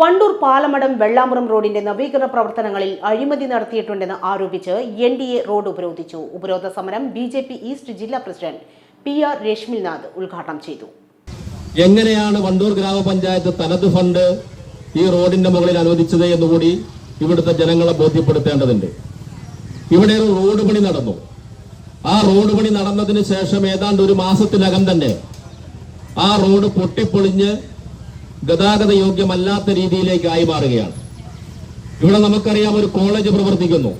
വണ്ടൂർ പാലമടം വെള്ളാമുറം റോഡിന്റെ നവീകരണ പ്രവർത്തനങ്ങളിൽ അഴിമതി നടത്തിയിട്ടുണ്ടെന്ന് ആരോപിച്ച് എൻ ഡി എ റോഡ് ഉപരോധിച്ചു. ഉപരോധ സമരം ബി ജെ പി ഈസ്റ്റ് ജില്ലാ പ്രസിഡന്റ് പി ആർ രശ്മിനാഥ് ഉദ്ഘാടനം ചെയ്തു. എങ്ങനെയാണ് വണ്ടൂർ ഗ്രാമപഞ്ചായത്ത് തനത് ഫണ്ട് ഈ റോഡിന്റെ മുകളിൽ അനുവദിച്ചത് എന്നുകൂടി ഇവിടുത്തെ ജനങ്ങളെ ബോധ്യപ്പെടുത്തേണ്ടതുണ്ട്. ഇവിടെ ഒരു റോഡ് പണി നടന്നു. ആ റോഡ് പണി നടന്നതിന് ശേഷം ഏതാണ്ട് ഒരു മാസത്തിനകം തന്നെ ആ റോഡ് പൊട്ടിപ്പൊളിഞ്ഞ് ഗതാഗത യോഗ്യമല്ലാത്ത രീതിയിലേക്കായി മാറുകയാണ്. ഇവിടെ നമുക്കറിയാം ഒരു കോളേജ് പ്രവർത്തിക്കുന്നു.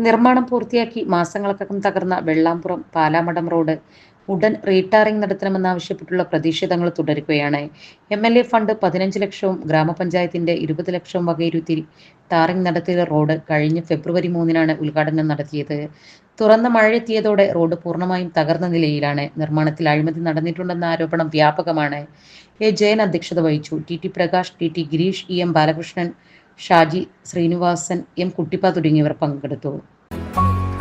നിർമ്മാണം പൂർത്തിയാക്കി മാസങ്ങൾക്കകം തകർന്ന വെള്ളാമ്പുറം പാലാമടം റോഡ്. ഉടൻ റീടാറിംഗ് നടത്തണമെന്നാവശ്യപ്പെട്ടുള്ള പ്രതിഷേധങ്ങൾ തുടരുകയാണ്. എം എൽ എ ഫണ്ട് പതിനഞ്ച് ലക്ഷവും ഗ്രാമപഞ്ചായത്തിന്റെ ഇരുപത് ലക്ഷവും വകയിരുത്തി ടാറിംഗ് നടത്തിയ റോഡ് കഴിഞ്ഞ ഫെബ്രുവരി മൂന്നിനാണ് ഉദ്ഘാടനം നടത്തിയത്. തുറന്ന മഴയെത്തിയതോടെ റോഡ് പൂർണമായും തകർന്ന നിലയിലാണ്. നിർമ്മാണത്തിൽ അഴിമതി നടന്നിട്ടുണ്ടെന്ന ആരോപണം വ്യാപകമാണ്. എ ജയൻ അധ്യക്ഷത വഹിച്ചു. T T Prakash T T Girish E M Balakrishnan Shaji Srinivasan M Kuttippa തുടങ്ങിയവർ പങ്കെടുത്തു.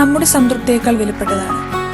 നമ്മുടെ സംതൃപ്തിയേക്കാൾ വിലപ്പെട്ടതാണ്.